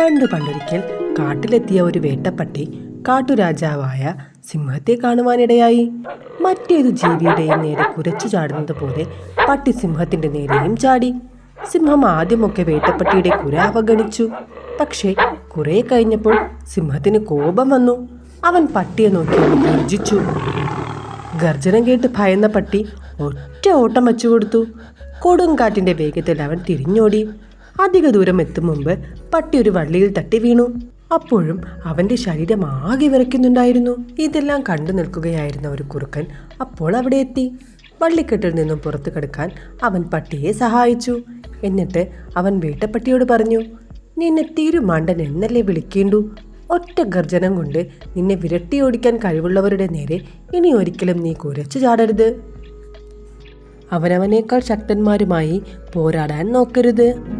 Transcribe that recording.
പണ്ട് പണ്ടൊരിക്കൽ കാട്ടിലെത്തിയ ഒരു വേട്ടപ്പട്ടി കാട്ടുരാജാവായ സിംഹത്തെ കാണുവാനിടയായി. മറ്റേതു ജീവിയുടെയും നേരെ കുരച്ചു ചാടുന്നത് പോലെ പട്ടി സിംഹത്തിന്റെ നേരെയും ചാടി. സിംഹം ആദ്യമൊക്കെ വേട്ടപ്പട്ടിയുടെ കുര അവഗണിച്ചു. പക്ഷേ കുറെ കഴിഞ്ഞപ്പോൾ സിംഹത്തിന് കോപം വന്നു. അവൻ പട്ടിയെ നോക്കി ഗർജിച്ചു ഗർജനം കേട്ട് ഭയന്ന പട്ടി ഒറ്റ ഓട്ടം വച്ചു കൊടുത്തു കൊടുങ്കാറ്റിന്റെ വേഗത്തിൽ അവൻ തിരിഞ്ഞോടി. അധിക ദൂരം എത്തും മുമ്പ് പട്ടി ഒരു വള്ളിയിൽ തട്ടി വീണു. അപ്പോഴും അവന്റെ ശരീരം ആകെ വിറയ്ക്കുന്നുണ്ടായിരുന്നു. ഇതെല്ലാം കണ്ടു നിൽക്കുകയായിരുന്ന ഒരു കുറുക്കൻ അപ്പോൾ അവിടെ എത്തി. വള്ളിക്കെട്ടിൽ നിന്നും പുറത്തു കിടക്കാൻ അവൻ പട്ടിയെ സഹായിച്ചു. എന്നിട്ട് അവൻ വേട്ടപ്പട്ടിയോട് പറഞ്ഞു നിന്നെ തിരുമാണ്ടൻ എന്നല്ലേ വിളിക്കേണ്ടു? ഒറ്റ ഗർജനം കൊണ്ട് നിന്നെ വിരട്ടി ഓടിക്കാൻ കഴിവുള്ളവരുടെ നേരെ ഇനി ഒരിക്കലും നീ കുരച്ചു ചാടരുത്. അവനവനേക്കാൾ ശക്തന്മാരുമായി പോരാടാൻ നോക്കരുത്.